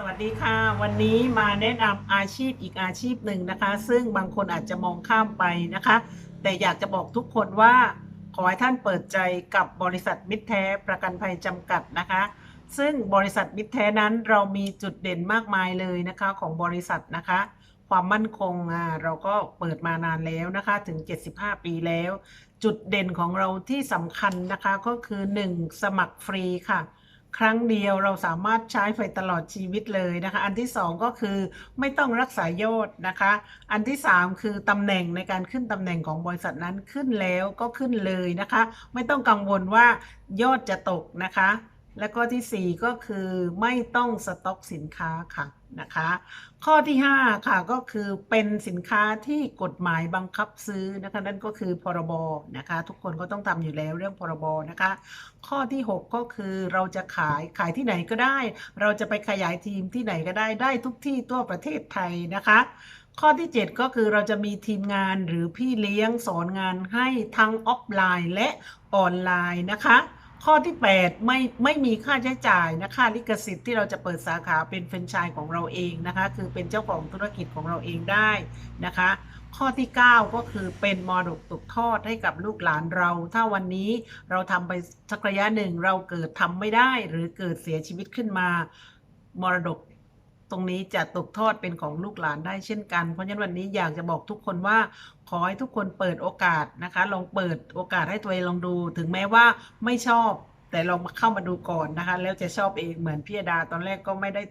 สวัสดีค่ะ วันนี้มาแนะนำอาชีพอีกอาชีพหนึ่งนะคะ ซึ่งบางคนอาจจะมองข้ามไปนะคะ แต่อยากจะบอกทุกคนว่า ขอให้ท่านเปิดใจกับบริษัทมิตรแท้ประกันภัยจำกัดนะคะ ซึ่งบริษัทมิตรแท้นั้นเรามีจุดเด่นมากมายเลยนะคะของบริษัทนะคะ ความมั่นคงอ่าเราก็เปิดมานานแล้วนะคะถึง 75 ปีแล้ว จุดเด่นของเราที่สำคัญนะคะก็คือ 1. สมัครฟรีค่ะ ครั้งเดียวเราสามารถใช้ไฟตลอดชีวิตเลยนะคะ อันที่สองก็คือไม่ต้องรักษายอดนะคะ อันที่สามคือตำแหน่งในการขึ้นตำแหน่งของบริษัทนั้นขึ้นแล้วก็ขึ้นเลยนะคะ ไม่ต้องกังวลว่ายอดจะตกนะคะ และก็ที่สี่ก็คือไม่ต้องสต็อกสินค้าค่ะนะคะ ข้อที่ห้าค่ะก็คือเป็นสินค้าที่กฎหมายบังคับซื้อนะคะนั่นก็คือพรบนะคะ ทุกคนก็ต้องทำอยู่แล้วเรื่องพรบนะคะ ข้อที่ 6 ก็คือเราจะขายขายที่ไหนก็ได้ เราจะไปขยายทีมที่ไหนก็ได้ได้ทุกที่ทั่วประเทศไทยนะคะข้อที่ 7 ก็คือเราจะมีทีมงานหรือพี่เลี้ยงสอนงานให้ทั้งออฟไลน์และออนไลน์นะคะ ข้อที่ 8 ไม่ไม่มีค่าใช้จ่ายนะค่าลิขสิทธิ์ที่เราจะเปิดสาขาเป็นแฟรนไชส์ของเราเองนะคะ คือเป็นเจ้าของธุรกิจของเราเองได้นะคะ ข้อที่ 9 ก็คือเป็นมรดกตกทอดให้กับลูกหลานเรา ถ้าวันนี้เราทำไปสักระยะหนึ่งเราเกิดทำไม่ได้ หรือเกิดเสียชีวิตขึ้นมามรดก ตรงนี้จะตกทอดเป็นของลูกหลานได้เช่นกัน เพราะฉะนั้นวันนี้อยากจะบอกทุกคนว่าขอให้ทุกคนเปิดโอกาสนะคะ ลองเปิดโอกาสให้ตัวเองลองดู ถึงแม้ว่าไม่ชอบ แต่ลองมาเข้ามาดูก่อนนะคะ แล้วจะชอบเองเหมือนพี่ดาตอนแรกก็ไม่ได้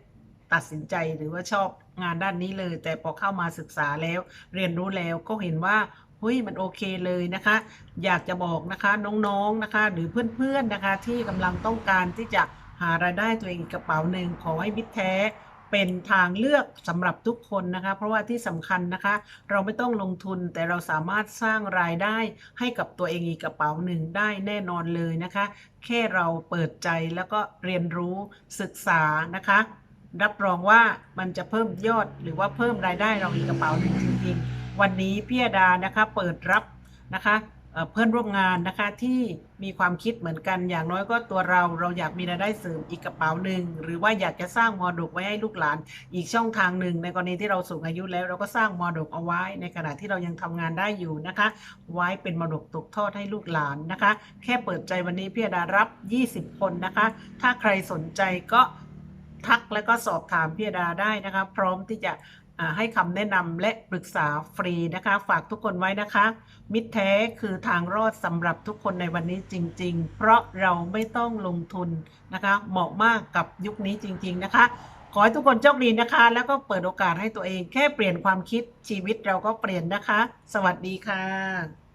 ตัดสินใจหรือว่าชอบงานด้านนี้เลย แต่พอเข้ามาศึกษาแล้ว เรียนรู้แล้วก็เห็นว่าเฮ้ยมันโอเคเลยนะคะ อยากจะบอกนะคะน้องๆนะคะ หรือเพื่อนๆนะคะ ที่กำลังต้องการที่จะหารายได้ตัวเองกกระเป๋าหนึ่งขอให้มิตรแท้ เป็นทางเลือกสำหรับทุกคนนะคะ เพราะว่าที่สำคัญนะคะ เราไม่ต้องลงทุนแต่เราสามารถสร้างรายได้ให้กับตัวเองอีกกระเป๋าหนึ่งได้แน่นอนเลยนะคะ แค่เราเปิดใจแล้วก็เรียนรู้ศึกษานะคะ รับรองว่ามันจะเพิ่มยอดหรือว่าเพิ่มรายได้เราอีกกระเป๋าหนึ่งจริงๆ วันนี้พี่ดานะคะเปิดรับนะคะ เพื่อนร่วมงานนะคะที่มีความคิดเหมือนกันอย่างน้อยก็ตัวเราเราอยากมีรายได้เสริมอีกกระเป๋าหนึ่งหรือว่าอยากจะสร้างมรดกไว้ให้ลูกหลาน อีกช่องทางหนึ่งในกรณีที่เราสูงอายุแล้ว เราก็สร้างมรดกเอาไว้ ในขณะที่เรายังทำงานได้อยู่นะคะ ไว้เป็นมรดกตกทอดให้ลูกหลานนะคะ แค่เปิดใจวันนี้พี่ดารับ 20 คนนะคะ ถ้าใครสนใจก็ทักแล้วก็สอบถามพี่ดาได้นะคะ พร้อมที่จะ ให้คำแนะนำและปรึกษาฟรีนะคะ ฝากทุกคนไว้นะคะ มิตรแท้คือทางรอดสำหรับทุกคนในวันนี้จริง ๆ เพราะเราไม่ต้องลงทุนนะคะ เหมาะมากกับยุคนี้จริง ๆ นะคะ ขอให้ทุกคนโชคดีนะคะ แล้วก็เปิดโอกาสให้ตัวเองแค่เปลี่ยนความคิดชีวิตเราก็เปลี่ยนนะคะ สวัสดีค่ะ